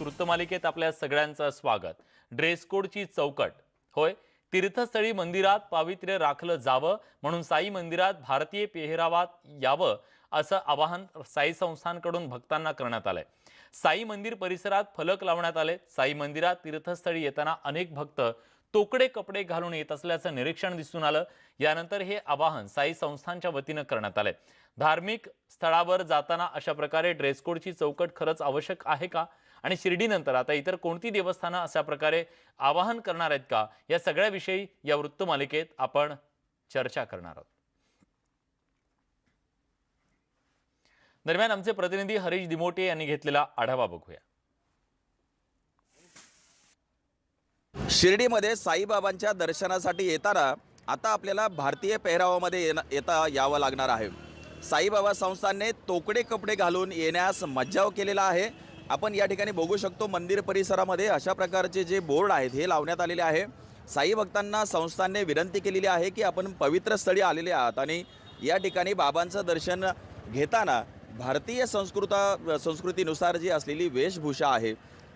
वृत्तमालिकेत आपल्या सगळ्यांचं स्वागत. ड्रेस कोडची चौकट. होय तीर्थस्थळी मंदिरात पावित्र्य राखलं जावं म्हणून साई मंदिरात भारतीय पेहरावात यावं असं आवाहन साई संस्थांकडून भक्तांना करण्यात आलंय. साई मंदिर परिसरात फलक लावण्यात आले. साई मंदिरात तीर्थस्थळी येताना अनेक भक्त तोकडे कपडे घालून येत असल्याचं निरीक्षण दिसून आलं. यानंतर हे आवाहन साई संस्थांच्या वतीनं करण्यात आलंय. धार्मिक स्थळावर जाताना अशा प्रकारे ड्रेस कोडची चौकट खरंच आवश्यक आहे का? आणि शिर्डीनंतर आता इतर कोणती देवस्थानं अशा प्रकारे आवाहन करणार आहेत का? या सगळ्याविषयी या वृत्तमालिकेत आपण चर्चा करणार आहोत. दरम्यान आमचे प्रतिनिधी हरीश दिमोटे यांनी घेतलेला आढावा बघूया. शिर्डीमध्ये साईबाबांच्या दर्शनासाठी येताना आता आपल्याला भारतीय पेहरावामध्ये येणं येता यावं लागणार आहे. साईबाबा संस्थानने तोकडे कपडे घालून येण्यास मज्जाव केलेला आहे. आपण या ठिकाणी बघू शकतो मंदिर परिसरामध्ये अशा प्रकारचे जे बोर्ड आहेत हे लावण्यात आलेले आहे. साई भक्तांना संस्थानने विनंती केलेली आहे की आपण पवित्र स्थळी आलेले आहात आणि या ठिकाणी बाबांचं दर्शन घेताना भारतीय संस्कृता संस्कृतीनुसार जी असलेली वेशभूषा आहे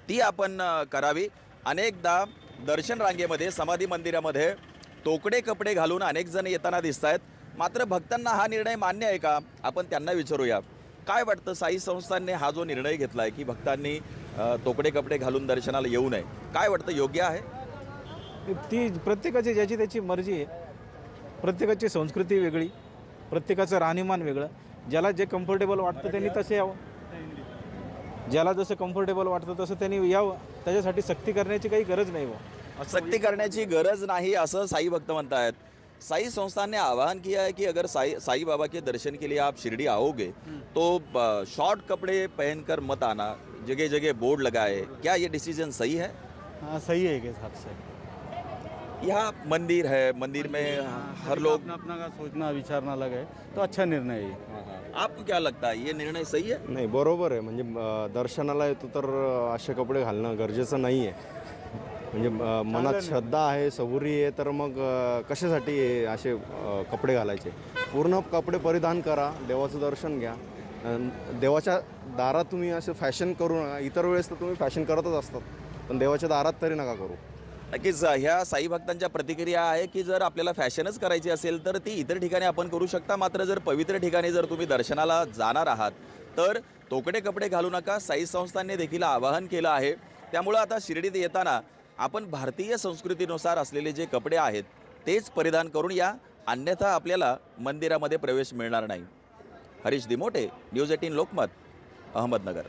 ती आपण करावी. अनेकदा दर्शन रांगेमध्ये समाधी मंदिरामध्ये तोकडे कपडे घालून अनेक जण येताना दिसत आहेत मात्र भक्तांना हा निर्णय मान्य आहे का? आपण त्यांना विचारूया. काय वाटतं? साई संस्थांनी हा जो निर्णय घेतला आहे की भक्तांनी तोकडे कपडे घालून दर्शनाला येऊ नये काय वाटतं? योग्य आहे? ती प्रत्येकाची ज्याची त्याची मर्जी आहे. प्रत्येकाची संस्कृती वेगळी प्रत्येकाचं राहणीमान वेगळं. ज्याला जे कम्फर्टेबल वाटतं त्यांनी तसे यावं. ज्याला जसं कम्फर्टेबल वाटतं तसं त्यांनी यावं त्याच्यासाठी सक्ती करण्याची काही गरज नाही बुवा. सक्ती करण्याची गरज नहीं असं साई भक्त म्हणता है साई संस्थान ने आह्वान किया है कि अगर साई साई बाबा के दर्शन के लिए आप शिरडी आओगे तो शॉर्ट कपड़े पहनकर मत आना जगह जगह बोर्ड लगाए। क्या ये डिसीजन सही है? हाँ सही है एक हिसाब से। यहाँ मंदिर है मंदिर में हर लोग अपना अपना का सोचना विचारना लगे तो अच्छा निर्णय आहे आपको क्या लगता है? ये निर्णय सही है? नाही बरोबर आहे म्हणजे अ, दर्शनाला येतो तर अ, असे कपडे घालणं गरजेचं नाही आहे म्हणजे अ, मनात श्रद्धा आहे सबुरी आहे तर मग अ, कशासाठी हे असे अ, कपडे घालायचे? पूर्ण कपडे परिधान करा देवाचं दर्शन घ्या. अन देवाच्या दारात तुम्ही असे फॅशन करू नका इतर वेळेस तर तुम्ही फॅशन करतच असतात. पण देवाच्या दारात तरी नका करू. नक्कीच ह्या साई भक्तांच्या प्रतिक्रिया आहे की जर आपल्याला फॅशनच करायची असेल तर ती इतर ठिकाणी आपण करू शकता. मात्र जर पवित्र ठिकाणी जर तुम्ही दर्शनाला जाणार आहात तर तोकडे कपडे घालू नका. साई संस्थांनी देखील आवाहन केलं आहे. त्यामुळं आता शिर्डीत येताना आपण भारतीय संस्कृतीनुसार असलेले जे कपडे आहेत तेच परिधान करून या. अन्यथा आपल्याला मंदिरामध्ये प्रवेश मिळणार नाही. Harish Dimote news eighteen Lokmat Ahmednagar.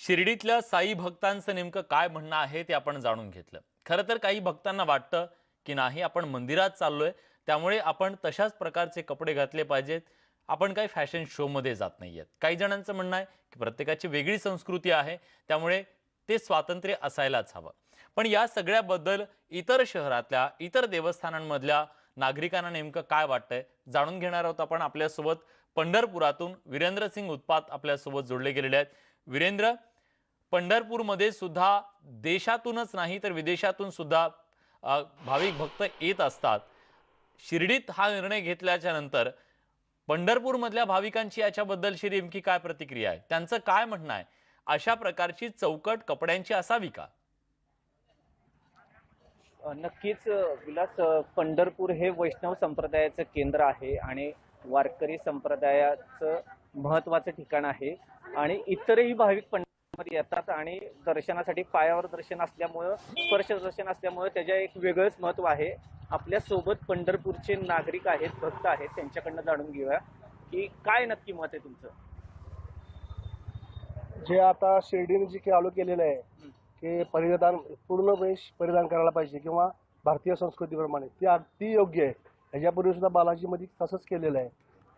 शिर्डीतल्या Sai भक्तांचं नेमकं काय म्हणणं आहे ते आपण जाणून घेतलं. खरं तर काही भक्तांना वाटतं की नाही आपण मंदिरात चाललोय त्यामुळे आपण तशाच प्रकारचे कपडे घातले पाहिजेत. आपण काही फॅशन शोमध्ये जात नाही आहेत काही जणांचं म्हणणं आहे की प्रत्येकाची वेगळी संस्कृती आहे त्यामुळे ते स्वातंत्र्य असायलाच हवं. पण या सगळ्याबद्दल इतर शहरातल्या इतर देवस्थानांमधल्या नागरिकांना नेमकं काय वाटतंय जाणून घेणार आहोत आपण आपल्यासोबत. पंढरपुरातून वीरेंद्र सिंग उत्पात आपल्यासोबत जोडले गेलेले आहेत. वीरेंद्र पंढरपूरमध्ये सुद्धा देशातूनच नाही तर विदेशातून सुद्धा भाविक भक्त येत असतात. शिर्डीत हा निर्णय घेतल्याच्या नंतर पंढरपूरमधल्या भाविकांची याच्याबद्दलची नेमकी काय प्रतिक्रिया आहे? त्यांचं काय म्हणणं आहे? अशा प्रकारची चौकट कपड्यांची असावी का? नक्कीच विलास पंढरपूर हे वैष्णव संप्रदायाचं केंद्र आहे आणि वारकरी संप्रदायाचं महत्त्वाचं ठिकाण आहे. आणि इतरही भाविक पंढरपूरमध्ये येतात आणि दर्शनासाठी पायावर दर्शन असल्यामुळं स्पर्श दर्शन असल्यामुळं त्याच्या एक वेगळंच महत्त्व आहे. आपल्यासोबत पंढरपूरचे नागरिक आहेत भक्त आहेत त्यांच्याकडनं जाणून घेऊया की काय नक्की मत आहे तुमचं? जे आता शिर्डीने जे चालू केलेलं आहे की परिधान पूर्ण वेश परिधान करायला पाहिजे किंवा भारतीय संस्कृतीप्रमाणे. ती अगदी योग्य आहे. ह्याच्यापूर्वी सुद्धा बालाजीमध्ये तसंच केलेलं आहे.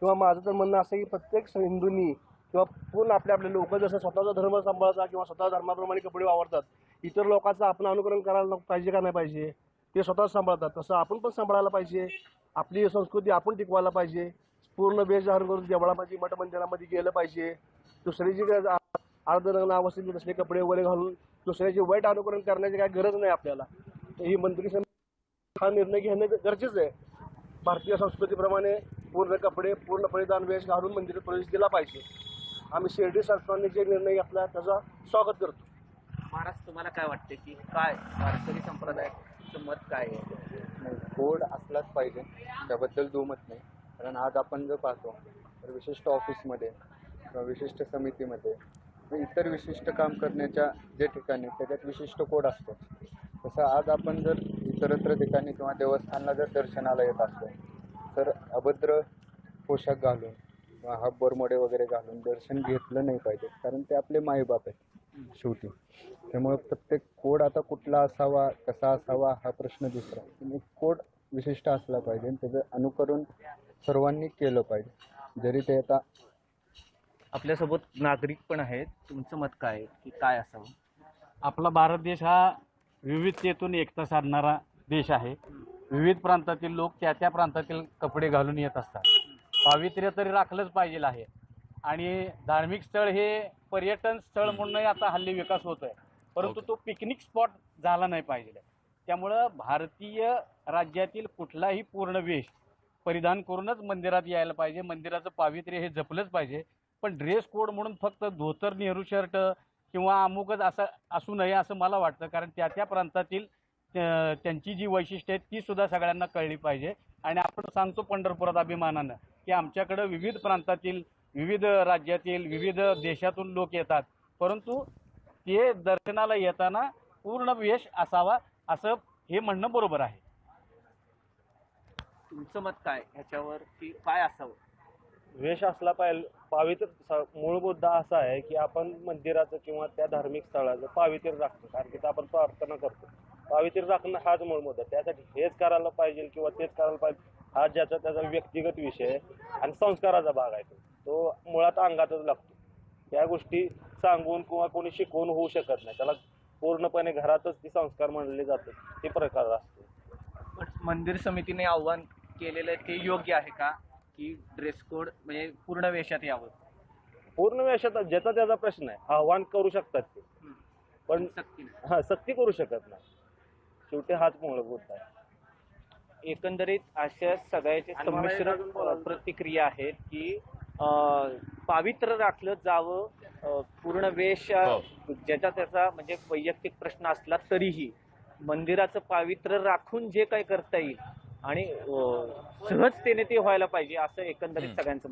किंवा माझं तर म्हणणं असं की प्रत्येक हिंदूंनी किंवा पूर्ण आपले आपले लोक जसं स्वतःचा धर्म सांभाळतात किंवा स्वतः धर्माप्रमाणे कपडे वापरतात इतर लोकांचं आपण अनुकरण करायला पाहिजे का नाही पाहिजे? ते स्वतः सांभाळतात. तसं आपण पण सांभाळायला पाहिजे. आपली संस्कृती आपण टिकवायला पाहिजे. पूर्ण वेशधारण करून देवळा पाहिजे मठ मंदिरामध्ये गेलं पाहिजे. दुसऱ्याची जी अवस्थेत तसले कपडे वगैरे घालून दुसऱ्याचे वाईट अनुकरण करण्याची काय गरज नाही आपल्याला. ही मंत्री समिती हा निर्णय घेणं गरजेचं आहे. भारतीय संस्कृतीप्रमाणे पूर्ण कपडे पूर्ण परिधान वेश घालून मंदिरात प्रवेश दिला पाहिजे. आम्ही शिर्डी शासनाने जे निर्णय घेतला त्याचा स्वागत करतो. महाराज तुम्हाला काय वाटते की काय वारकरी संप्रदायाचं मत काय आहे? नाही कोड असलाच पाहिजे. त्याबद्दल दुमत नाही. कारण आज आपण जर पाहतो तर विशिष्ट ऑफिसमध्ये किंवा विशिष्ट समितीमध्ये किंवा इतर विशिष्ट काम करण्याच्या जे ठिकाणी त्याच्यात विशिष्ट कोड असतो. तसं आज आपण जर इतरत्र ठिकाणी किंवा देवस्थानला जर दर्शनाला येत असलो तर अभद्र पोशाख घालून किंवा हाफ वगैरे घालून दर्शन घेतलं नाही पाहिजे कारण ते आपले माईबाप आहेत शेवटी. त्यामुळे प्रत्येक कोड आता कुठला असावा कसा असावा हा प्रश्न दुसरा. पण कोड विशिष्ट असला पाहिजे आणि त्याचं अनुकरण सर्वांनी केलं पाहिजे. जरी ते आता आपल्यासोबत नागरिक पण आहेत. तुमचं मत काय आहे? की काय असावं? आपला भारत देश हा विविधतेतून एकता साधणारा देश आहे. विविध प्रांतातील लोक त्या त्या प्रांतातील कपडे घालून येत असतात. पावित्र्य तरी राखलंच पाहिजे आहे. आणि धार्मिक स्थळ हे पर्यटन स्थळ म्हणूनही आता हल्ली विकास होत आहे परंतु तो पिकनिक स्पॉट झाला नाही पाहिजे. त्यामुळं भारतीय राज्यातील कुठलाही पूर्ण वेश परिधान करूनच मंदिरात यायला पाहिजे. मंदिराचं पावित्र्य हे जपलंच पाहिजे. पण ड्रेस कोड म्हणून फक्त धोतर नेहरू शर्ट किंवा अमुकच असं असू नये असं मला वाटतं. कारण त्या त्या प्रांतातील त्यांची जी वैशिष्ट्य आहेत ती सुद्धा सगळ्यांना कळली पाहिजे. आणि आपण सांगतो पंढरपुरात अभिमानानं. की आमच्याकडं विविध प्रांतातील विविध राज्यातील विविध देशातून लोक येतात. परंतु ते दर्शनाला येताना पूर्ण वेश असावा असं हे म्हणणं बरोबर आहे. तुमचं मत काय ह्याच्यावर? की काय असावं? वेश असला पाहिजे पावित्र मूळ मुद्दा असा आहे की आपण मंदिराचं किंवा त्या धार्मिक स्थळाचं पावित्र्य राखतो कारण की आपण प्रार्थना करतो. पावित्र्य राखणं हाच मूळ मुद्दा त्यासाठी हेच करायला पाहिजे किंवा तेच करायला पाहिजे. हा ज्याचा त्याचा व्यक्तिगत विषय आहे आणि संस्काराचा भाग आहे तो. तो मुळात अंगातच लागतो. त्या गोष्टी सांगून किंवा कोणी शिकवून होऊ शकत नाही. त्याला पूर्णपणे घरातच ती संस्कार मानले जातात. ते प्रकार असतो. पण मंदिर समितीने आव्हान केलेलं आहे ते योग्य आहे का? की ड्रेस कोड म्हणजे पूर्ण वेशात यावं? पूर्ण वेशात ज्याचा त्याचा प्रश्न आहे. आव्हान करू शकतात ते. पण सक्ती. हा सक्ती करू शकत नाही. शेवटी हाच मूलभूत आहे. एकंदरीत अशा सगळ्याचे संमिश्र प्रतिक्रिया आहेत की अ, पावित्र राखलं जावं पूर्ण वेश हो. ज्याचा त्याचा म्हणजे वैयक्तिक प्रश्न असला तरीही मंदिराचं पावित्र्य राखून जे काही करता येईल आणि सहजतेने ते व्हायला पाहिजे असं एकंदरीत. सगळ्यांचं